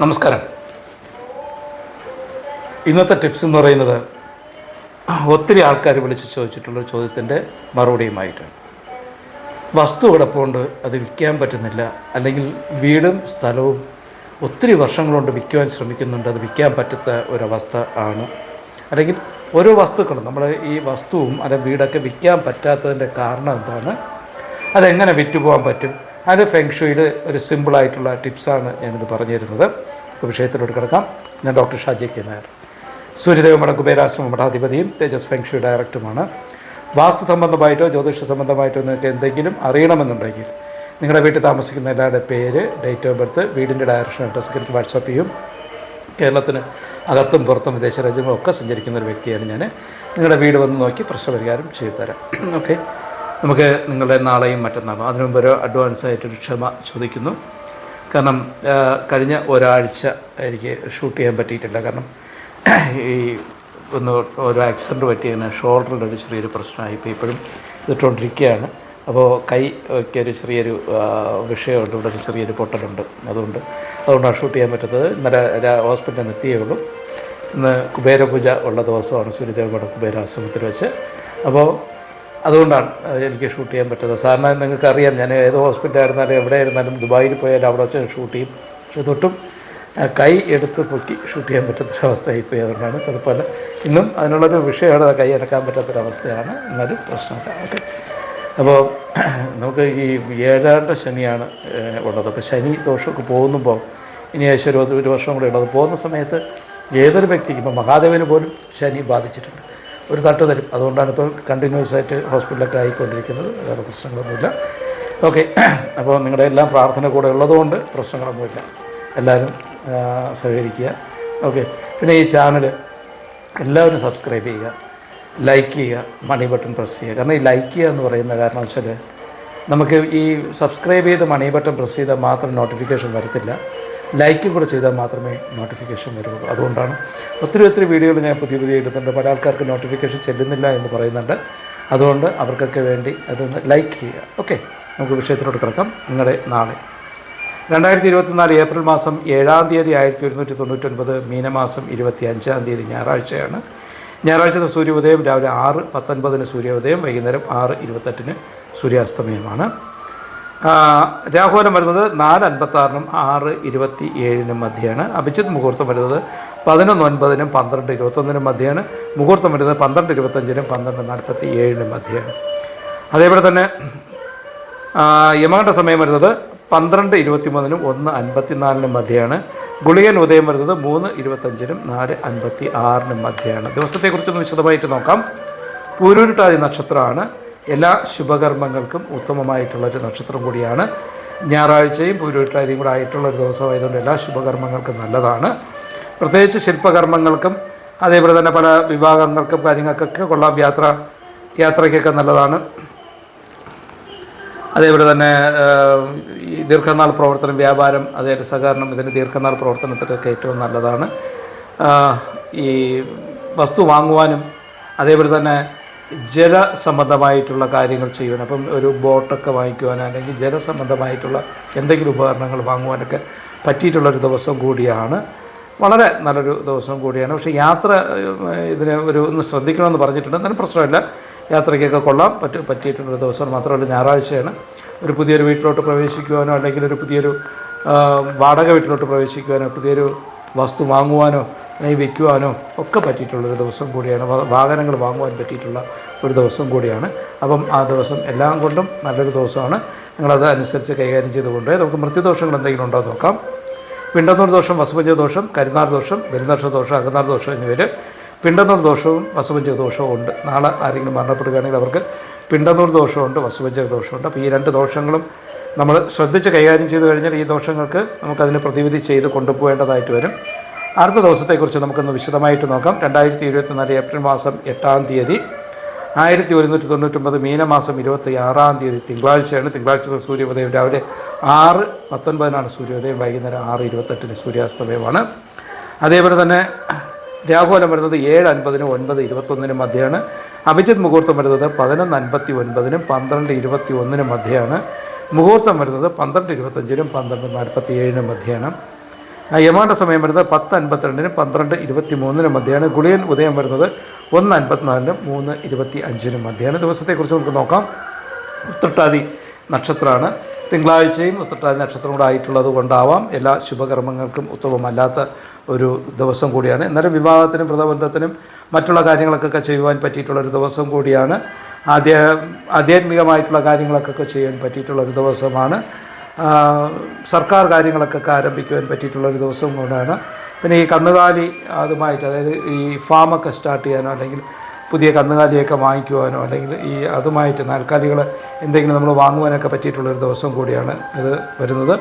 നമസ്കാരം. ഇന്നത്തെ ടിപ്സ് എന്ന് പറയുന്നത് ഒത്തിരി ആൾക്കാർ വിളിച്ച് ചോദിച്ചിട്ടുള്ള ചോദ്യത്തിന്റെ മറുപടിയുമായിട്ടാണ് വസ്തു കിടപ്പുകൊണ്ട് അത് വിൽക്കാൻ പറ്റുന്നില്ല. അല്ലെങ്കിൽ വീടും സ്ഥലവും ഒത്തിരി വർഷങ്ങൾ കൊണ്ട് വിൽക്കുവാൻ ശ്രമിക്കുന്നുണ്ട്. അത് വിൽക്കാൻ പറ്റാത്ത ഒരവസ്ഥ ആണ്. അല്ലെങ്കിൽ ഓരോ വസ്തുക്കളും നമ്മൾ ഈ വസ്തുവും അല്ലെങ്കിൽ വീടൊക്കെ വിൽക്കാൻ പറ്റാത്തതിന്റെ കാരണം എന്താണ്? അതെങ്ങനെ വിറ്റുപോകാൻ പറ്റും? അത് ഫെങ്ഷുയുടെ ഒരു സിമ്പിളായിട്ടുള്ള ടിപ്സാണ് ഞാനിത് പറഞ്ഞു തരുന്നത് അപ്പോൾ വിഷയത്തിലോട്ട് കിടക്കാം. ഞാൻ ഡോക്ടർ ഷാജി കെ നായർ. സൂര്യദേവ മഠ കുബേരാശ്രമ മഠാധിപതിയും തേജസ് ഫെങ്ഷു ഡയറക്ടറുമാണ്. വാസ്തു സംബന്ധമായിട്ടോ ജ്യോതിഷ സംബന്ധമായിട്ടോ നിങ്ങൾക്ക് എന്തെങ്കിലും അറിയണമെന്നുണ്ടെങ്കിൽ നിങ്ങളുടെ വീട്ടിൽ താമസിക്കുന്ന എല്ലാവരുടെ പേര് ഡേറ്റ് ഓഫ് ബർത്ത് വീടിന്റെ ഡയറക്ഷൻ അഡ്രസ് എനിക്ക് വാട്സപ്പ് ചെയ്യും. കേരളത്തിന് അകത്തും പുറത്തും വിദേശ രാജ്യങ്ങളും ഒക്കെ സഞ്ചരിക്കുന്ന ഒരു വ്യക്തിയാണ് ഞാൻ നിങ്ങളുടെ വീട് വന്ന് നോക്കി പ്രശ്നപരിഹാരം ചെയ്തു തരാം. ഓക്കെ. നമുക്ക് നിങ്ങളുടെ നാളെയും മറ്റന്നാളും. അതിനു മുമ്പ് ഒരു അഡ്വാൻസ് ആയിട്ടൊരു ക്ഷമ ചോദിക്കുന്നു. കാരണം കഴിഞ്ഞ ഒരാഴ്ച എനിക്ക് ഷൂട്ട് ചെയ്യാൻ പറ്റിയിട്ടില്ല. കാരണം ഈ ഒന്ന് ഒരു ആക്സിഡന്റ് പറ്റി അങ്ങനെ ഷോൾഡറിന്റെ ഒരു ചെറിയൊരു പ്രശ്നമായി ഇപ്പോൾ ഇപ്പോഴും ഇതിട്ടുകൊണ്ടിരിക്കുകയാണ് അപ്പോൾ കൈക്ക് ഒരു ചെറിയൊരു വിഷയമുണ്ട്. ഇവിടെ ഒരു ചെറിയൊരു പൊട്ടലുണ്ട്. അതുകൊണ്ട് അതുകൊണ്ടാണ് ഷൂട്ട് ചെയ്യാൻ പറ്റുന്നത് ഇന്നലെ ഹോസ്പിറ്റലിൽ എത്തിയേ ഉള്ളൂ. ഇന്ന് കുബേരപൂജ ഉള്ള ദിവസമാണ്. സൂര്യദേവയുടെ കുബേരാശ്രമത്തിൽ വെച്ച്. അപ്പോൾ അതുകൊണ്ടാണ് എനിക്ക് ഷൂട്ട് ചെയ്യാൻ പറ്റുന്നത്. സാറിന് നിങ്ങൾക്ക് അറിയാം ഞാൻ ഏത് ഹോസ്പിറ്റലായിരുന്നാലും എവിടെ ആയിരുന്നാലും ദുബായിൽ പോയാലും അവിടെ വെച്ച് ഷൂട്ട് ചെയ്യും. പക്ഷെ തൊട്ടും കൈ എടുത്ത് പൊക്കി ഷൂട്ട് ചെയ്യാൻ പറ്റാത്തൊരവസ്ഥയായി പോയി അതുകൊണ്ടാണ്. കുഴപ്പമില്ല ഇന്നും അതിനുള്ളൊരു വിഷയമാണ് കൈ അടക്കാൻ പറ്റാത്തൊരവസ്ഥയാണ്. എന്നാലും പ്രശ്നമില്ല. ഓക്കെ. അപ്പോൾ നമുക്ക് ഈ ഏഴാണ്ട ശനിയാണ് ഉള്ളത്. അപ്പോൾ ശനി ദോഷമൊക്കെ പോകുമ്പോൾ ഇനി ഏകദേശം ഒരു ഒരു വർഷം കൂടെ ഉള്ളത്. പോകുന്ന സമയത്ത് ഏതൊരു വ്യക്തിക്കും ഇപ്പോൾ മഹാദേവന് പോലും ശനി ബാധിച്ചിട്ടുണ്ട്. ഒരു തട്ട് തരും. അതുകൊണ്ടാണ് ഇപ്പോൾ കണ്ടിന്യൂസ് ആയിട്ട് ഹോസ്പിറ്റലൊക്കെ ആയിക്കൊണ്ടിരിക്കുന്നത്. വേറെ പ്രശ്നങ്ങളൊന്നുമില്ല. ഓക്കെ അപ്പോൾ നിങ്ങളുടെ എല്ലാം പ്രാർത്ഥന കൂടെ ഉള്ളതുകൊണ്ട് പ്രശ്നങ്ങളൊന്നുമില്ല. എല്ലാവരും സഹകരിക്കുക. ഓക്കെ പിന്നെ ഈ ചാനൽ എല്ലാവരും സബ്സ്ക്രൈബ് ചെയ്യുക. ലൈക്ക് ചെയ്യുക. മണി ബട്ടൺ പ്രസ് ചെയ്യുക. കാരണം ഈ ലൈക്ക് ചെയ്യുക എന്ന് പറയുന്ന കാരണം വെച്ചാൽ നമുക്ക് ഈ സബ്സ്ക്രൈബ് ചെയ്ത് മണി ബട്ടൺ പ്രസ് ചെയ്താൽ മാത്രം നോട്ടിഫിക്കേഷൻ വരത്തില്ല. ലൈക്കും കൂടെ ചെയ്താൽ മാത്രമേ നോട്ടിഫിക്കേഷൻ വരുള്ളൂ. അതുകൊണ്ടാണ് ഒത്തിരി ഒത്തിരി വീഡിയോകൾ ഞാൻ പുതിയ പുതിയ ഇടുന്നുണ്ട് പല ആൾക്കാർക്ക് നോട്ടിഫിക്കേഷൻ ചെല്ലുന്നില്ല എന്ന് പറയുന്നുണ്ട്. അതുകൊണ്ട് അവർക്കൊക്കെ വേണ്ടി അതൊന്ന് ലൈക്ക് ചെയ്യുക. ഓക്കെ നമുക്ക് വിഷയത്തിലോട്ട് കിടക്കാം. നിങ്ങളുടെ നാളെ. രണ്ടായിരത്തി ഇരുപത്തിനാല് ഏപ്രിൽ മാസം ഏഴാം തീയതി ആയിരത്തി ഒരുന്നൂറ്റി തൊണ്ണൂറ്റൊൻപത് മീനമാസം ഇരുപത്തി അഞ്ചാം തീയതി ഞായറാഴ്ചയാണ്. ഞായറാഴ്ചത്തെ സൂര്യോദയം രാവിലെ ആറ് പത്തൊൻപതിന് സൂര്യോദയം വൈകുന്നേരം ആറ് ഇരുപത്തെട്ടിന് സൂര്യാസ്തമയമാണ്. രാഹുലം വരുന്നത് നാല് അൻപത്താറിനും ആറ് ഇരുപത്തി ഏഴിനും മധ്യയാണ് അഭിജിത്ത് മുഹൂർത്തം വരുന്നത് പതിനൊന്ന് ഒൻപതിനും പന്ത്രണ്ട് ഇരുപത്തൊന്നിനും മധ്യയാണ് മുഹൂർത്തം വരുന്നത് പന്ത്രണ്ട് ഇരുപത്തഞ്ചിനും പന്ത്രണ്ട് നാൽപ്പത്തി ഏഴിനും മധ്യയാണ് അതേപോലെ തന്നെ ആ, യമകണ്ഠ സമയം വരുന്നത് പന്ത്രണ്ട് ഇരുപത്തിമൂന്നിനും ഒന്ന് അൻപത്തിനാലിനും മധ്യയാണ് ഗുളികൻ ഉദയം വരുന്നത് മൂന്ന് ഇരുപത്തഞ്ചിനും നാല് അൻപത്തി ആറിനും മധ്യയാണ് ദിവസത്തെക്കുറിച്ചൊന്ന് വിശദമായിട്ട് നോക്കാം. പൂരൂരുട്ടാതി നക്ഷത്രമാണ് എല്ലാ ശുഭകർമ്മങ്ങൾക്കും ഉത്തമമായിട്ടുള്ളൊരു നക്ഷത്രം കൂടിയാണ്. ഞായറാഴ്ചയും പൂരോട്ടായും കൂടെ ആയിട്ടുള്ള ഒരു ദിവസമായതുകൊണ്ട് എല്ലാ ശുഭകർമ്മങ്ങൾക്കും നല്ലതാണ്. പ്രത്യേകിച്ച് ശില്പകർമ്മങ്ങൾക്കും അതേപോലെ തന്നെ പല വിവാഹങ്ങൾക്കും കാര്യങ്ങൾക്കൊക്കെ കൊള്ളാം. യാത്ര യാത്രയ്ക്കൊക്കെ നല്ലതാണ്. അതേപോലെ തന്നെ ഈ ദീർഘനാൾ പ്രവർത്തനം വ്യാപാരം അതേപോലെ സഹകരണം ഇതിന്റെ ദീർഘനാൾ പ്രവർത്തനത്തിലൊക്കെ ഏറ്റവും നല്ലതാണ്. ഈ വസ്തു വാങ്ങുവാനും അതേപോലെ തന്നെ ജല സംബന്ധമായിട്ടുള്ള കാര്യങ്ങൾ ചെയ്യുവാൻ അപ്പം ഒരു ബോട്ടൊക്കെ വാങ്ങിക്കുവാൻ അല്ലെങ്കിൽ ജലസംബന്ധമായിട്ടുള്ള എന്തെങ്കിലും ഉപകരണങ്ങൾ വാങ്ങുവാനൊക്കെ പറ്റിയിട്ടുള്ളൊരു ദിവസം കൂടിയാണ്. വളരെ നല്ലൊരു ദിവസം കൂടിയാണ്. പക്ഷേ യാത്ര ഇതിനെ ഒരു ഒന്ന് ശ്രദ്ധിക്കണമെന്ന് പറഞ്ഞിട്ടുണ്ട്. എന്നാലും പ്രശ്നമില്ല. യാത്രയ്ക്കൊക്കെ കൊള്ളാം. പറ്റി പറ്റിയിട്ടുള്ളൊരു ദിവസം മാത്രമല്ല ഞായറാഴ്ചയാണ്. ഒരു പുതിയൊരു വീട്ടിലോട്ട് പ്രവേശിക്കുവാനോ അല്ലെങ്കിൽ ഒരു പുതിയൊരു വാടക വീട്ടിലോട്ട് പ്രവേശിക്കുവാനോ പുതിയൊരു വസ്തു വാങ്ങുവാനോ അല്ലെങ്കിൽ വിൽക്കുവാനോ ഒക്കെ പറ്റിയിട്ടുള്ളൊരു ദിവസം കൂടിയാണ്. വാഹനങ്ങൾ വാങ്ങുവാൻ പറ്റിയിട്ടുള്ള ഒരു ദിവസം കൂടിയാണ്. അപ്പം ആ ദിവസം എല്ലാം കൊണ്ടും നല്ലൊരു ദിവസമാണ്. നിങ്ങളത് അനുസരിച്ച് കൈകാര്യം ചെയ്തുകൊണ്ട് നമുക്ക് മൃത്യുദോഷങ്ങൾ എന്തെങ്കിലും ഉണ്ടോ നോക്കാം. പിണ്ടന്നൂർ ദോഷം വസുപഞ്ച ദോഷം കരുനാർ ദോഷം ബലിനക്ഷ ദോഷം അകനാർ ദോഷം എന്നിവർ പിണ്ടന്നൂർ ദോഷവും വസുപഞ്ച ദോഷവും ഉണ്ട്. നാളെ ആരെങ്കിലും മരണപ്പെടുകയാണെങ്കിൽ അവർക്ക് പിണ്ടന്നൂർ ദോഷമുണ്ട് വസുപഞ്ച ദോഷമുണ്ട്. അപ്പോൾ ഈ രണ്ട് ദോഷങ്ങളും നമ്മൾ ശ്രദ്ധിച്ച് കൈകാര്യം ചെയ്തു കഴിഞ്ഞാൽ ഈ ദോഷങ്ങൾക്ക് നമുക്കതിന് പ്രതിവിധി ചെയ്ത് കൊണ്ടുപോകേണ്ടതായിട്ട് വരും. അടുത്ത ദിവസത്തെക്കുറിച്ച് നമുക്കൊന്ന് വിശദമായിട്ട് നോക്കാം. രണ്ടായിരത്തി ഇരുപത്തിനാല് ഏപ്രിൽ മാസം എട്ടാം തീയതി ആയിരത്തി ഒരുന്നൂറ്റി തൊണ്ണൂറ്റൊമ്പത് മീനമാസം ഇരുപത്തി ആറാം തീയതി തിങ്കളാഴ്ചയാണ്. തിങ്കളാഴ്ചത്തെ സൂര്യോദയം രാവിലെ ആറ് പത്തൊൻപതിനാണ് സൂര്യോദയം വൈകുന്നേരം ആറ് ഇരുപത്തെട്ടിന് സൂര്യാസ്തമയമാണ്. അതേപോലെ തന്നെ രാഹുലം വരുന്നത് ഏഴ് അൻപതിനും ഒൻപത് ഇരുപത്തൊന്നിനും മധ്യയാണ് അഭിജിത് മുഹൂർത്തം വരുന്നത് പതിനൊന്ന് അൻപത്തി ഒൻപതിനും പന്ത്രണ്ട് ഇരുപത്തി ഒന്നിനും മധ്യയാണ് മുഹൂർത്തം വരുന്നത് പന്ത്രണ്ട് ഇരുപത്തഞ്ചിനും പന്ത്രണ്ട് നാൽപ്പത്തി ഏഴിനും മധ്യയാണ് ആ യമാണ്ട സമയം വരുന്നത് പത്ത് അൻപത്തിരണ്ടിനും പന്ത്രണ്ട് ഇരുപത്തി മൂന്നിനും മധ്യയാണ്. ഗുളിയൻ ഉദയം വരുന്നത് ഒന്ന് അൻപത്തിനാലിനും മൂന്ന് ഇരുപത്തി അഞ്ചിനും മധ്യയാണ്. ദിവസത്തെക്കുറിച്ച് നമുക്ക് നോക്കാം. ഉത്രട്ടാതി നക്ഷത്രമാണ്. തിങ്കളാഴ്ചയും ഉത്രട്ടാതി നക്ഷത്രം കൂടെ ആയിട്ടുള്ളത് കൊണ്ടാവാം. എല്ലാ ശുഭകർമ്മങ്ങൾക്കും ഉത്തമമല്ലാത്ത ഒരു ദിവസം കൂടിയാണ്. എന്നാലും വിവാഹത്തിനും വ്രതബന്ധത്തിനും മറ്റുള്ള കാര്യങ്ങൾക്കൊക്കെ ചെയ്യുവാൻ പറ്റിയിട്ടുള്ള ഒരു ദിവസം കൂടിയാണ്. ആധ്യാ ആധ്യാത്മികമായിട്ടുള്ള കാര്യങ്ങളൊക്കെ ചെയ്യാൻ പറ്റിയിട്ടുള്ള ഒരു ദിവസമാണ്. സർക്കാർ കാര്യങ്ങളൊക്കെ ആരംഭിക്കുവാൻ പറ്റിയിട്ടുള്ള ഒരു ദിവസം കൊണ്ടാണ്. പിന്നെ ഈ കന്നുകാലി അതുമായിട്ട് അതായത് ഈ ഫാമൊക്കെ സ്റ്റാർട്ട് ചെയ്യാനോ അല്ലെങ്കിൽ പുതിയ കന്നുകാലിയൊക്കെ വാങ്ങിക്കുവാനോ അല്ലെങ്കിൽ ഈ അതുമായിട്ട് നാൽക്കാലികൾ എന്തെങ്കിലും നമ്മൾ വാങ്ങുവാനൊക്കെ പറ്റിയിട്ടുള്ളൊരു ദിവസം കൂടിയാണ് ഇത് വരുന്നത്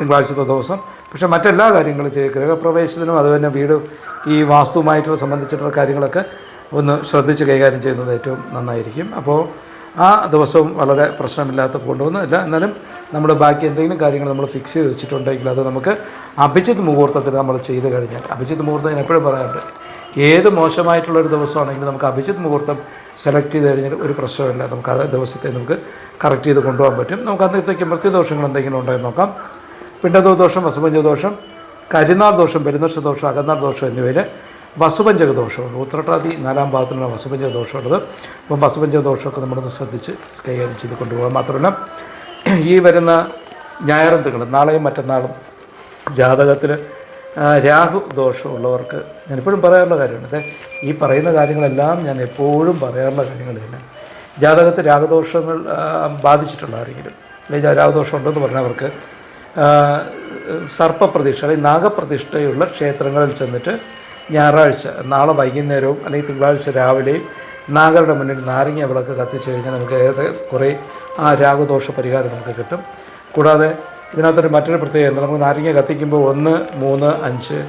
തിങ്കളാഴ്ചത്തെ ദിവസം. പക്ഷേ മറ്റെല്ലാ കാര്യങ്ങളും ചെയ്യുക ഗൃഹപ്രവേശത്തിനും അതുതന്നെ വീട് ഈ വാസ്തുവുമായിട്ടുള്ള സംബന്ധിച്ചിട്ടുള്ള കാര്യങ്ങളൊക്കെ ഒന്ന് ശ്രദ്ധിച്ച് കൈകാര്യം ചെയ്യുന്നത് ഏറ്റവും നന്നായിരിക്കും. അപ്പോൾ ആ ദിവസവും വളരെ പ്രശ്നമില്ലാത്ത കൊണ്ടുവന്നില്ല എന്നാലും നമ്മൾ ബാക്കി എന്തെങ്കിലും കാര്യങ്ങൾ നമ്മൾ ഫിക്സ് ചെയ്ത് വെച്ചിട്ടുണ്ടെങ്കിൽ അത് നമുക്ക് അഭിജിത് മുഹൂർത്തത്തിൽ നമ്മൾ ചെയ്ത് കഴിഞ്ഞാൽ അഭിജിത് മുഹൂർത്തം ഞാൻ എപ്പോഴും പറയാറുണ്ട് ഏത് മോശമായിട്ടുള്ള ഒരു ദിവസമാണെങ്കിലും നമുക്ക് അഭിജിത് മുഹൂർത്തം സെലക്ട് ചെയ്ത് കഴിഞ്ഞാൽ ഒരു പ്രശ്നമില്ല നമുക്ക് ആ ദിവസത്തെ നമുക്ക് കറക്റ്റ് ചെയ്ത് കൊണ്ടുപോകാൻ പറ്റും. നമുക്ക് അന്നത്തേക്ക് മൃത്യുദോഷങ്ങൾ എന്തെങ്കിലും ഉണ്ടോ എന്ന് നോക്കാം. പിണ്ടതോ ദോഷം വസുപഞ്ച ദോഷം കരിനാൾ ദോഷം പെരുന്നർഷ ദോഷം അകന്നാൾ ദോഷം എന്നിവയിൽ വസുപഞ്ചക ദോഷമുണ്ട്. ഉത്രട്ടാതി നാലാം ഭാഗത്തിലുള്ള വസുപഞ്ചക ദോഷമുള്ളത് അപ്പം വസുപഞ്ചക ദോഷമൊക്കെ നമ്മളൊന്ന് ശ്രദ്ധിച്ച് കൈകാര്യം ചെയ്ത് കൊണ്ടുപോകാം മാത്രമല്ല. ഈ വരുന്ന ഞായറും തിങ്കളും നാളെയും മറ്റന്നാളും ജാതകത്തിൽ രാഹു ദോഷമുള്ളവർക്ക് ഞാൻ എപ്പോഴും പറയാനുള്ള കാര്യമാണ്. അതെ ഈ പറയുന്ന കാര്യങ്ങളെല്ലാം ഞാൻ എപ്പോഴും പറയാനുള്ള കാര്യങ്ങൾ തന്നെ. ജാതകത്തിൽ രാഗദോഷങ്ങൾ ബാധിച്ചിട്ടുള്ള ആരെങ്കിലും അല്ലെങ്കിൽ രാഗദോഷം ഉണ്ടെന്ന് പറഞ്ഞവർക്ക് സർപ്പപ്രതിഷ്ഠ അല്ലെങ്കിൽ നാഗപ്രതിഷ്ഠയുള്ള ക്ഷേത്രങ്ങളിൽ ചെന്നിട്ട് ഞായറാഴ്ച നാളെ വൈകുന്നേരവും അല്ലെങ്കിൽ തിങ്കളാഴ്ച രാവിലെയും നാഗരുടെ മുന്നിൽ നാരങ്ങ വിളക്ക് കത്തിച്ചു കഴിഞ്ഞാൽ നമുക്ക് ഏത് കുറേ ആ രാഗദോഷ പരിഹാരം നമുക്ക് കിട്ടും. കൂടാതെ ഇതിനകത്തൊരു മറ്റൊരു പ്രത്യേകത. നമുക്ക് നാരങ്ങ കത്തിക്കുമ്പോൾ ഒന്ന് മൂന്ന് അഞ്ച്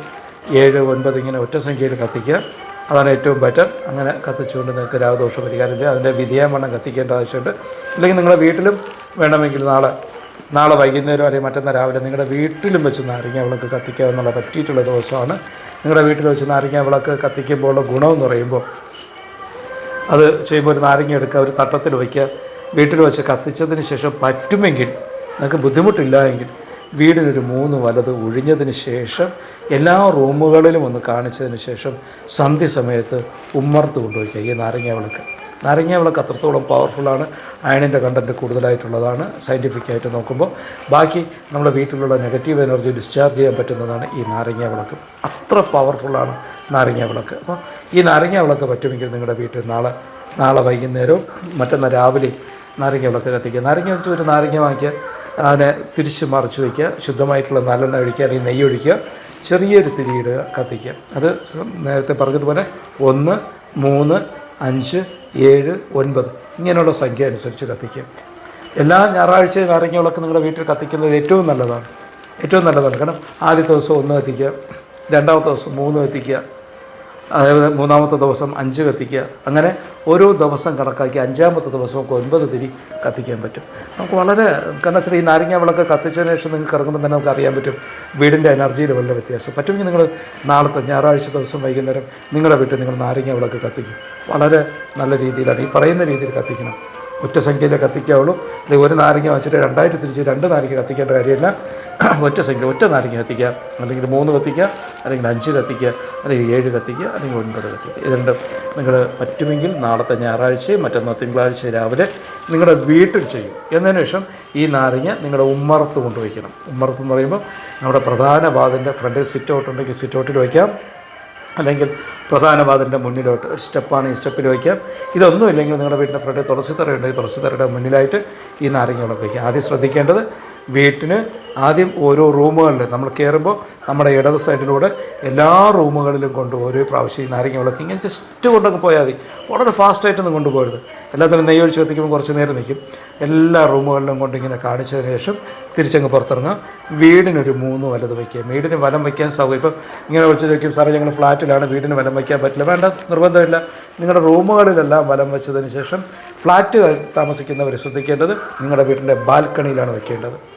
ഏഴ് ഒൻപത് ഇങ്ങനെ ഒറ്റ സംഖ്യയിൽ കത്തിക്കുക. അതാണ് ഏറ്റവും ബെറ്റർ അങ്ങനെ കത്തിച്ചുകൊണ്ട് നിങ്ങൾക്ക് രാഗദോഷ പരിഹാരം ചെയ്യാം. അതിന്റെ വിധേയം വണ്ണം കത്തിക്കേണ്ട ആവശ്യമുണ്ട്. അല്ലെങ്കിൽ നിങ്ങളുടെ വീട്ടിലും വേണമെങ്കിൽ നാളെ നാളെ വൈകുന്നേരം അല്ലെങ്കിൽ മറ്റന്നാൾ രാവിലെ നിങ്ങളുടെ വീട്ടിലും വെച്ച് നാരങ്ങ വിളക്ക് കത്തിക്കുക എന്നുള്ള പറ്റിയിട്ടുള്ള ദിവസമാണ്. നിങ്ങളുടെ വീട്ടിൽ വെച്ച് നാരങ്ങ വിളക്ക് കത്തിക്കുമ്പോൾ ഉള്ള ഗുണമെന്ന് പറയുമ്പോൾ അത് ചെയ്യുമ്പോൾ ഒരു നാരങ്ങ എടുക്കുക ഒരു തട്ടത്തിൽ വയ്ക്കുക. വീട്ടിൽ വെച്ച് കത്തിച്ചതിന് ശേഷം പറ്റുമെങ്കിൽ നിങ്ങൾക്ക് ബുദ്ധിമുട്ടില്ല എങ്കിൽ വീടിനൊരു മൂന്ന് വലത് ഒഴിഞ്ഞതിന് ശേഷം എല്ലാ റൂമുകളിലും ഒന്ന് കാണിച്ചതിന് ശേഷം സന്ധ്യ സമയത്ത് ഉമ്മർത്ത് കൊണ്ടുപോയിക്കുക. ഈ നാരങ്ങ വിളക്ക്. നാരങ്ങ വിളക്ക് അത്രത്തോളം പവർഫുള്ളാണ് അയണിന്റെ കണ്ടന്റ് കൂടുതലായിട്ടുള്ളതാണ്. സയന്റിഫിക്കായിട്ട് നോക്കുമ്പോൾ ബാക്കി നമ്മുടെ വീട്ടിലുള്ള നെഗറ്റീവ് എനർജി ഡിസ്ചാർജ് ചെയ്യാൻ പറ്റുന്നതാണ് ഈ നാരങ്ങ വിളക്ക്. അത്ര പവർഫുള്ളാണ് നാരങ്ങ വിളക്ക്. അപ്പോൾ ഈ നാരങ്ങ വിളക്ക് പറ്റുമെങ്കിൽ നിങ്ങളുടെ വീട്ടിൽ നാളെ നാളെ വൈകുന്നേരവും മറ്റന്നാൾ രാവിലെ നാരങ്ങ വിളക്ക് കത്തിക്കുക. നാരങ്ങ വെച്ച് ഒരു നാരങ്ങ വാങ്ങിക്കുക. അതിനെ തിരിച്ച് മറിച്ച് വയ്ക്കുക. ശുദ്ധമായിട്ടുള്ള നല്ലെണ്ണ ഒഴിക്കുക. അല്ലെങ്കിൽ നെയ്യ് ഒഴിക്കുക. ചെറിയൊരു തിരിയിടുക കത്തിക്കുക. അത് നേരത്തെ പറഞ്ഞതുപോലെ ഒന്ന് മൂന്ന് അഞ്ച് ഏഴ് ഒൻപത് ഇങ്ങനെയുള്ള സംഖ്യ അനുസരിച്ച് കത്തിക്കുക. എല്ലാ ഞായറാഴ്ചയും നാരങ്ങ വിളക്ക് നിങ്ങളുടെ വീട്ടിൽ കത്തിക്കുന്നത് ഏറ്റവും നല്ലതാണ്. ഏറ്റവും നല്ലതാണ്. കാരണം ആദ്യത്തെ ദിവസം ഒന്ന് കത്തിക്കുക രണ്ടാമത്തെ ദിവസം മൂന്ന് കത്തിക്കുക അതേപോലെ മൂന്നാമത്തെ ദിവസം അഞ്ച് കത്തിക്കുക. അങ്ങനെ ഓരോ ദിവസം കണക്കാക്കി അഞ്ചാമത്തെ ദിവസം നമുക്ക് ഒൻപത് തിരി കത്തിക്കാൻ പറ്റും. നമുക്ക് വളരെ കാരണം വെച്ചാൽ ഈ നാരങ്ങ വിളക്ക് കത്തിച്ചതിന് ശേഷം നിങ്ങൾക്ക് ഇറങ്ങുമ്പോൾ തന്നെ നമുക്ക് അറിയാൻ പറ്റും വീടിന്റെ എനർജിയിൽ വല്ല വ്യത്യാസം. പറ്റുമെങ്കിൽ നിങ്ങൾ നാളത്തെ ഞായറാഴ്ച ദിവസം വൈകുന്നേരം നിങ്ങളുടെ വീട്ടിൽ നിങ്ങൾ നാരങ്ങ വിളക്ക് കത്തിക്കും. വളരെ നല്ല രീതിയിലാണ്. ഈ പറയുന്ന രീതിയിൽ കത്തിക്കണം. ഒറ്റ സംഖ്യയിലേ കത്തിക്കാവുള്ളൂ. അല്ലെങ്കിൽ ഒരു നാരങ്ങ വെച്ചിട്ട് രണ്ടായിട്ട് തിരിച്ച് രണ്ട് നാരങ്ങ കത്തിക്കേണ്ട കാര്യമില്ല. ഒറ്റ സംഖ്യ ഒറ്റ നാരങ്ങ കത്തിക്കുക. അല്ലെങ്കിൽ മൂന്ന് കത്തിക്കുക അല്ലെങ്കിൽ അഞ്ച് കത്തിക്കുക അല്ലെങ്കിൽ ഏഴ് കത്തിക്കുക അല്ലെങ്കിൽ ഒൻപത് കത്തിക്കുക. ഇത് രണ്ടും നിങ്ങൾ പറ്റുമെങ്കിൽ നാളത്തെ ഞായറാഴ്ചയും മറ്റന്നാൾ തിങ്കളാഴ്ച രാവിലെ നിങ്ങളുടെ വീട്ടിൽ ചെയ്യും. എന്നതിന് ശേഷം ഈ നാരങ്ങ നിങ്ങളുടെ ഉമ്മറത്ത് കൊണ്ടുവയ്ക്കണം. ഉമ്മറത്ത് എന്ന് പറയുമ്പോൾ നമ്മുടെ പ്രധാന വാതിന്റെ ഫ്രണ്ടിൽ സിറ്റ് ഔട്ട് ഉണ്ടെങ്കിൽ സിറ്റ് ഔട്ടിൽ വയ്ക്കാം. അല്ലെങ്കിൽ പ്രധാനവാതിലിന്റെ മുന്നിലോട്ട് ഒരു സ്റ്റെപ്പാണ് ഈ സ്റ്റെപ്പിൽ വയ്ക്കാം ഇതൊന്നും ഇല്ലെങ്കിൽ നിങ്ങളുടെ വീട്ടിന്റെ ഫ്രണ്ടിൽ തുളസിത്തറ ഉണ്ടെങ്കിൽ തുളസിത്തറയുടെ മുന്നിലായിട്ട് ഈ നാരങ്ങകളൊക്കെ വയ്ക്കുക. ആദ്യം ശ്രദ്ധിക്കേണ്ടത് വീട്ടിന് ആദ്യം ഓരോ റൂമുകളിൽ നമ്മൾ കയറുമ്പോൾ നമ്മുടെ ഇടത് സൈഡിലൂടെ എല്ലാ റൂമുകളിലും കൊണ്ട് ഓരോ പ്രാവശ്യം നാരങ്ങ വിളക്ക് ഇങ്ങനെ ജസ്റ്റ് കൊണ്ടൊക്കെ പോയാൽ മതി. വളരെ ഫാസ്റ്റായിട്ടൊന്നും കൊണ്ടുപോകരുത് എല്ലാത്തിനും നെയ്യ് ഒഴിച്ച് കത്തിക്കുമ്പോൾ കുറച്ച് നേരം നിൽക്കും. എല്ലാ റൂമുകളിലും കൊണ്ട് ഇങ്ങനെ കാണിച്ചതിന് ശേഷം തിരിച്ചങ്ങ് പുറത്തിറങ്ങുക. വീടിനൊരു മൂന്ന് വലത് വയ്ക്കുക. വീടിന് വലം വയ്ക്കാൻ സൗകര്യം ഇപ്പം ഇങ്ങനെ വിളിച്ച് ചോദിക്കും സാറേ ഞങ്ങൾ ഫ്ലാറ്റിലാണ്. വീടിന് വലം വയ്ക്കാൻ പറ്റില്ല. വേണ്ട നിർബന്ധമില്ല. നിങ്ങളുടെ റൂമുകളിലെല്ലാം വലം വെച്ചതിന് ശേഷം ഫ്ലാറ്റ് താമസിക്കുന്നവർ ശ്രദ്ധിക്കേണ്ടത് നിങ്ങളുടെ വീടിന്റെ ബാൽക്കണിയിലാണ് വെക്കേണ്ടത്.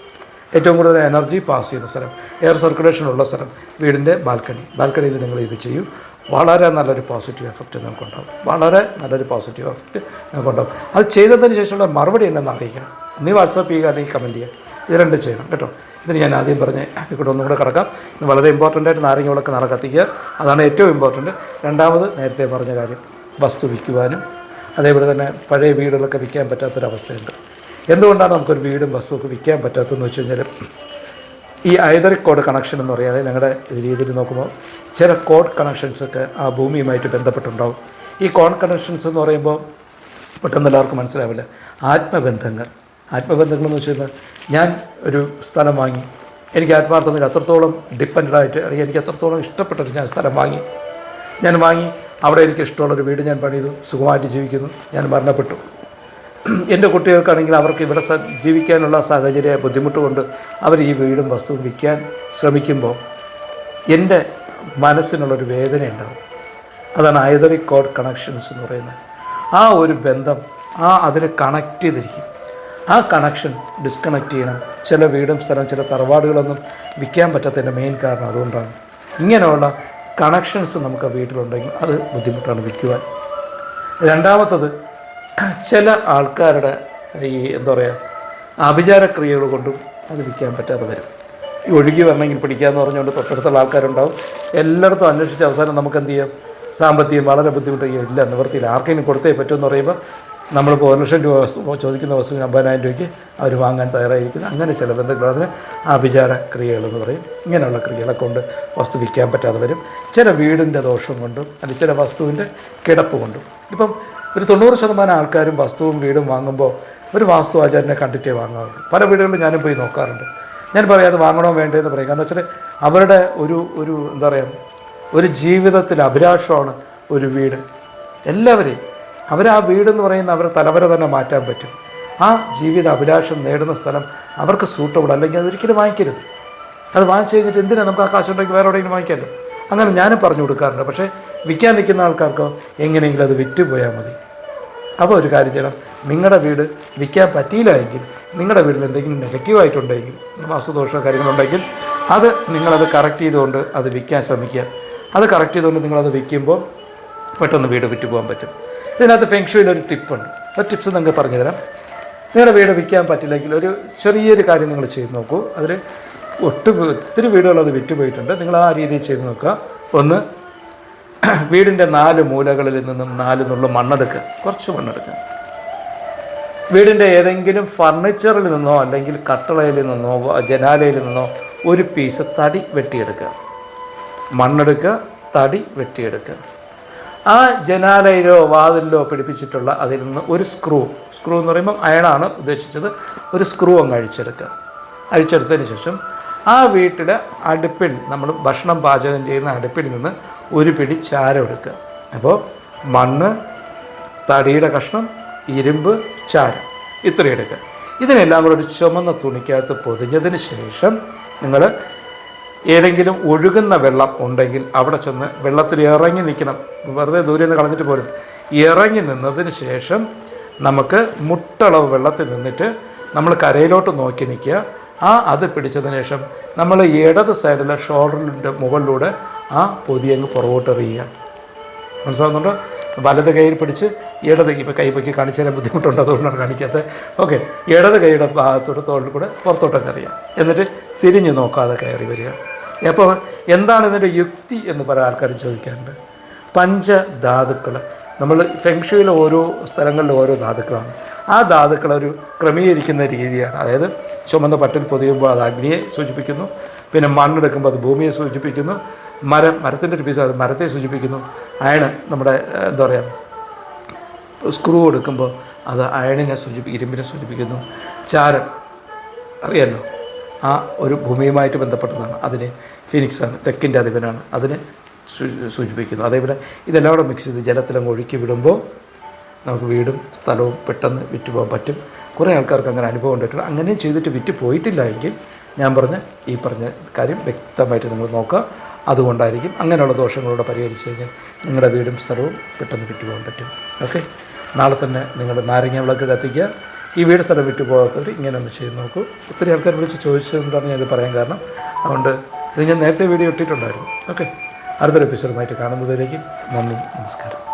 ഏറ്റവും കൂടുതൽ എനർജി പാസ് ചെയ്യുന്ന സ്ഥലം. എയർ സർക്കുലേഷൻ ഉള്ള സ്ഥലം. വീടിന്റെ ബാൽക്കണി ബാൽക്കണിയിൽ നിങ്ങൾ ഇത് ചെയ്യും. വളരെ നല്ലൊരു പോസിറ്റീവ് എഫക്റ്റ് നമുക്കുണ്ടാവും വളരെ നല്ലൊരു പോസിറ്റീവ് എഫക്റ്റ് നമുക്കുണ്ടാവും അത് ചെയ്തതിന് ശേഷമുള്ള മറുപടി എന്നെ അറിയിക്കണം. നീ വാട്സാപ്പ് ചെയ്യുക അല്ലെങ്കിൽ കമന്റ് ചെയ്യുക. ഇത് രണ്ടും ചെയ്യണം കേട്ടോ. ഇതിന് ഞാൻ ആദ്യം പറഞ്ഞ് ഇവിടെ ഒന്നും കൂടെ കിടക്കാം. ഇത് വളരെ ഇമ്പോർട്ടന്റ് ആയിട്ട് നാരങ്ങ വിളക്ക് കത്തിക്കുക. അതാണ് ഏറ്റവും ഇമ്പോർട്ടന്റ് രണ്ടാമത് നേരത്തെ പറഞ്ഞ കാര്യം. വസ്തു വിൽക്കുവാനും അതേപോലെ തന്നെ പഴയ വീടുകളൊക്കെ വിൽക്കാൻ പറ്റാത്തൊരവസ്ഥയുണ്ട്. എന്തുകൊണ്ടാണ് നമുക്കൊരു വീടും വസ്തുവൊക്കെ വിൽക്കാൻ പറ്റാത്തതെന്ന് വെച്ച് കഴിഞ്ഞാൽ ഈ ഐതറി കോഡ് കണക്ഷൻ എന്ന് പറയാതെ ഞങ്ങളുടെ രീതിയിൽ നോക്കുമ്പോൾ ചില കോഡ് കണക്ഷൻസൊക്കെ ആ ഭൂമിയുമായിട്ട് ബന്ധപ്പെട്ടുണ്ടാവും. ഈ കോഡ് കണക്ഷൻസ് എന്ന് പറയുമ്പോൾ പെട്ടെന്ന് എല്ലാവർക്കും മനസ്സിലാവില്ല. ആത്മബന്ധങ്ങൾ. ആത്മബന്ധങ്ങൾ എന്ന് വെച്ചാൽ ഞാൻ ഒരു സ്ഥലം വാങ്ങി. എനിക്ക് ആത്മാർത്ഥത്തിൽ അത്രത്തോളം ഡിപ്പെൻഡായിട്ട് അല്ലെങ്കിൽ എനിക്ക് അത്രത്തോളം ഇഷ്ടപ്പെട്ടിട്ട് ഞാൻ സ്ഥലം വാങ്ങി. ഞാൻ വാങ്ങി. അവിടെ എനിക്ക് ഇഷ്ടമുള്ളൊരു വീട് ഞാൻ പണിതു. സുഖമായിട്ട് ജീവിക്കുന്നു. ഞാൻ മരണപ്പെട്ടു. എന്റെ കുട്ടികൾക്കാണെങ്കിൽ അവർക്ക് ഇവിടെ ജീവിക്കാനുള്ള സാഹചര്യ ബുദ്ധിമുട്ട് കൊണ്ട് അവർ ഈ വീടും വസ്തുവും വിൽക്കാൻ ശ്രമിക്കുമ്പോൾ എന്റെ മനസ്സിനുള്ളൊരു വേദന ഉണ്ടാവും. അതാണ് ഐതറി കോഡ് കണക്ഷൻസ് എന്ന് പറയുന്നത്. ആ ഒരു ബന്ധം ആ അതിന് കണക്ട് ചെയ്തിരിക്കും. ആ കണക്ഷൻ ഡിസ്കണക്ട് ചെയ്യണം. ചില വീടും സ്ഥലം ചില തറവാടുകളൊന്നും വിൽക്കാൻ പറ്റാത്തതിന്റെ മെയിൻ കാരണം അതുകൊണ്ടാണ്. ഇങ്ങനെയുള്ള കണക്ഷൻസ് നമുക്ക് വീട്ടിലുണ്ടെങ്കിൽ അത് ബുദ്ധിമുട്ടാണ് വിൽക്കുവാൻ. രണ്ടാമത്തത് ചില ആൾക്കാരുടെ ഈ എന്താ പറയുക അഭിചാരക്രിയകൾ കൊണ്ടും അത് വിൽക്കാൻ പറ്റാതെ വരും. ഈ ഒഴുകി വരണമെങ്കിൽ പിടിക്കാമെന്ന് പറഞ്ഞുകൊണ്ട് തൊട്ടടുത്തുള്ള ആൾക്കാരുണ്ടാവും. എല്ലായിടത്തും അന്വേഷിച്ച അവസാനം നമുക്ക് എന്ത് ചെയ്യാം? സാമ്പത്തികം വളരെ ബുദ്ധിമുട്ട് ഇല്ല നിവൃത്തിയിൽ ആർക്കെങ്കിലും കൊടുത്തേ പറ്റുമെന്ന് പറയുമ്പോൾ നമ്മളിപ്പോൾ ഒരു ലക്ഷം രൂപ ചോദിക്കുന്ന വസ്തുവിന് അമ്പതിനായിരം രൂപയ്ക്ക് അവർ വാങ്ങാൻ തയ്യാറായിരിക്കുന്നു. അങ്ങനെ ചില ബന്ധുക്കൾ അതിന് ആഭിചാര ക്രിയകളെന്ന് പറയും. ഇങ്ങനെയുള്ള ക്രിയകളെ കൊണ്ട് വസ്തു വിൽക്കാൻ പറ്റാതെ വരും. ചില വീടിന്റെ ദോഷം കൊണ്ടും അല്ലെങ്കിൽ ചില വസ്തുവിന്റെ കിടപ്പ് കൊണ്ടും. ഇപ്പം ഒരു തൊണ്ണൂറ് ശതമാനം ആൾക്കാരും വസ്തുവും വീടും വാങ്ങുമ്പോൾ ഒരു വാസ്തു ആചാരനെ കണ്ടിട്ടേ വാങ്ങാറുള്ളൂ പല വീടുകളിലും ഞാനും പോയി നോക്കാറുണ്ട്. ഞാൻ പറയാം അത് വാങ്ങണോ വേണ്ടതെന്ന് പറയും. കാരണം വെച്ചാൽ അവരുടെ ഒരു ഒരു എന്താ പറയുക ഒരു ജീവിതത്തിൽ അഭിലാഷമാണ് ഒരു വീട്. എല്ലാവരെയും അവർ ആ വീടെന്ന് പറയുന്ന അവരെ തലവരെ തന്നെ മാറ്റാൻ പറ്റും. ആ ജീവിത അഭിലാഷം നേടുന്ന സ്ഥലം അവർക്ക് സൂട്ടബിൾ അല്ലെങ്കിൽ അതൊരിക്കലും വാങ്ങിക്കരുത്. അത് വാങ്ങിച്ചു കഴിഞ്ഞിട്ട് എന്തിനാണ് നമുക്ക് ആ കാശുണ്ടെങ്കിൽ വേറെ എവിടെയെങ്കിലും വാങ്ങിക്കാമല്ലോ അങ്ങനെ ഞാനും പറഞ്ഞു കൊടുക്കാറുണ്ട്. പക്ഷേ വിൽക്കാൻ നിൽക്കുന്ന ആൾക്കാർക്കോ എങ്ങനെയെങ്കിലും അത് വിറ്റ് പോയാൽ മതി. അപ്പോൾ ഒരു കാര്യം ചെയ്യണം. നിങ്ങളുടെ വീട് വിൽക്കാൻ പറ്റിയില്ല എങ്കിൽ നിങ്ങളുടെ വീട്ടിൽ എന്തെങ്കിലും നെഗറ്റീവായിട്ടുണ്ടെങ്കിൽ വാസ്തുദോഷമോ കാര്യങ്ങളുണ്ടെങ്കിൽ അത് നിങ്ങളത് കറക്റ്റ് ചെയ്തുകൊണ്ട് അത് വിൽക്കാൻ ശ്രമിക്കുക. അത് കറക്റ്റ് ചെയ്തുകൊണ്ട് നിങ്ങളത് വിൽക്കുമ്പോൾ പെട്ടെന്ന് വീട് വിറ്റ് പോകാൻ പറ്റും. ഇതിനകത്ത് ഫെങ്ഷുവിനൊരു ടിപ്പുണ്ട്. ആ ടിപ്സ് നിങ്ങൾക്ക് പറഞ്ഞുതരാം. നിങ്ങളുടെ വീട് വിൽക്കാൻ പറ്റില്ലെങ്കിൽ ഒരു ചെറിയൊരു കാര്യം നിങ്ങൾ ചെയ്ത് നോക്കൂ. അതിൽ ഒട്ട് ഒത്തിരി വീടുകളത് വിറ്റുപോയിട്ടുണ്ട്. വിറ്റ് പോയിട്ടുണ്ട് നിങ്ങൾ ആ രീതിയിൽ ചെയ്ത് നോക്കുക. ഒന്ന് വീടിന്റെ നാല് മൂലകളിൽ നിന്നും നാല് നുള്ള മണ്ണെടുക്കുക. കുറച്ച് മണ്ണെടുക്കുക. വീടിന്റെ ഏതെങ്കിലും ഫർണിച്ചറിൽ നിന്നോ അല്ലെങ്കിൽ കട്ടളയിൽ നിന്നോ ജനാലയിൽ നിന്നോ ഒരു പീസ് തടി വെട്ടിയെടുക്കുക. മണ്ണെടുക്കുക തടി വെട്ടിയെടുക്കുക. ആ ജനാലയിലോ വാതിലിലോ പിടിപ്പിച്ചിട്ടുള്ള അതിൽ നിന്ന് ഒരു സ്ക്രൂ സ്ക്രൂ എന്ന് പറയുമ്പോൾ അയണാണ് ഉദ്ദേശിച്ചത്. ഒരു സ്ക്രൂ അങ്ങ് അഴിച്ചെടുക്കുക. അഴിച്ചെടുത്തതിന് ശേഷം ആ വീട്ടിലെ അടുപ്പിൽ നമ്മൾ ഭക്ഷണം പാചകം ചെയ്യുന്ന അടുപ്പിൽ നിന്ന് ഒരു പിടി ചാരം എടുക്കുക. അപ്പോൾ മണ്ണ് തടിയുടെ കഷ്ണം ഇരുമ്പ് ചാരം ഇത്രയും എടുക്കുക. ഇതിനെല്ലാം കൂടെ ഒരു ചുമന്ന തുണിക്കകത്ത് പൊതിഞ്ഞതിന് ശേഷം നിങ്ങൾ ഏതെങ്കിലും ഒഴുകുന്ന വെള്ളം ഉണ്ടെങ്കിൽ അവിടെ ചെന്ന് വെള്ളത്തിൽ ഇറങ്ങി നിൽക്കണം. വെറുതെ ദൂരെ നിന്ന് കളഞ്ഞിട്ട് പോലും ഇറങ്ങി നിന്നതിന് ശേഷം നമുക്ക് മുട്ടളവ് വെള്ളത്തിൽ നിന്നിട്ട് നമ്മൾ കരയിലോട്ട് നോക്കി നിൽക്കുക. ആ അത് പിടിച്ചതിന് ശേഷം നമ്മൾ ഇടത് സൈഡിലെ ഷോൾഡറിന്റെ മുകളിലൂടെ ആ പൊതിയങ്ങ് പുറകോട്ട് എറിയുക മനസ്സിലാവുന്നുണ്ട്? വലത് കൈയിൽ പിടിച്ച് ഇടത് ഇപ്പോൾ കൈ പൊക്കി കാണിച്ചു തരാൻ ബുദ്ധിമുട്ടുണ്ട് അതുകൊണ്ടാണ് കാണിക്കാത്തത്. ഓക്കെ ഇടത് കൈയുടെ ഭാഗത്തോട്ട് തോളിൽ കൂടെ പുറത്തോട്ടൊക്കെ അറിയാം എന്നിട്ട് തിരിഞ്ഞു നോക്കാതെ കയറി വരിക. അപ്പോൾ എന്താണ് ഇതിന്റെ യുക്തി എന്ന് പല ആൾക്കാരും ചോദിക്കാറുണ്ട്. പഞ്ചധാതുക്കൾ നമ്മൾ ഫെങ്ഷുവിലെ ഓരോ സ്ഥലങ്ങളിലും ഓരോ ധാതുക്കളാണ്. ആ ധാതുക്കൾ ഒരു ക്രമീകരിക്കുന്ന രീതിയാണ്. അതായത് ചുമന്ന പട്ടിൽ പൊതിയുമ്പോൾ അത് അഗ്നിയെ സൂചിപ്പിക്കുന്നു. പിന്നെ മണ്ണെടുക്കുമ്പോൾ അത് ഭൂമിയെ സൂചിപ്പിക്കുന്നു. മരം മരത്തിന്റെ ഒരു പീസ് അത് മരത്തെ സൂചിപ്പിക്കുന്നു. അയണ് നമ്മുടെ എന്താ പറയുക സ്ക്രൂ എടുക്കുമ്പോൾ അത് അയണിനെ സൂചിപ്പി ഇരുമ്പിനെ സൂചിപ്പിക്കുന്നു. ചാരം അറിയാമല്ലോ ആ ഒരു ഭൂമിയുമായിട്ട് ബന്ധപ്പെട്ടതാണ്. അതിന് ഫിനിക്സാണ് തെക്കിന്റെ അധിപനാണ്. അതിനെ സൂചിപ്പിക്കുന്നു. അതേപോലെ ഇതെല്ലാം കൂടെ മിക്സ് ചെയ്ത് ജലത്തിലങ്ങ് ഒഴുക്കി വിടുമ്പോൾ നമുക്ക് വീടും സ്ഥലവും പെട്ടെന്ന് വിറ്റ് പോകാൻ പറ്റും. കുറേ ആൾക്കാർക്ക് അങ്ങനെ അനുഭവം ഉണ്ടായിട്ടുണ്ട്. അങ്ങനെയും ചെയ്തിട്ട് വിറ്റ് പോയിട്ടില്ല എങ്കിൽ ഞാൻ പറഞ്ഞ ഈ പറഞ്ഞ കാര്യം വ്യക്തമായിട്ട് നിങ്ങൾ നോക്കുക. അതുകൊണ്ടായിരിക്കും അങ്ങനെയുള്ള ദോഷങ്ങളോടെ പരിഹരിച്ച് കഴിഞ്ഞാൽ നിങ്ങളുടെ വീടും സ്ഥലവും പെട്ടെന്ന് വിറ്റ് പോകാൻ പറ്റും. ഓക്കെ? നാളെ തന്നെ നിങ്ങളുടെ നാരങ്ങ വിളക്ക് കത്തിക്കുക. ഈ വീട് സ്ഥലം വിട്ടു പോകാത്തവർ ഇങ്ങനെ ഒന്ന് ചെയ്ത് നോക്കൂ. ഒത്തിരി ആൾക്കാർ വിളിച്ച് ചോദിച്ചതുകൊണ്ടാണ് ഞാനിത് പറയാൻ കാരണം. അതുകൊണ്ട് ഇത് ഞാൻ നേരത്തെ വീഡിയോ ഇട്ടിട്ടുണ്ടായിരുന്നു. ഓക്കെ? അടുത്തൊരു എപ്പിസോഡുമായിട്ട് കാണുന്നതിലേക്ക് നന്ദി നമസ്കാരം.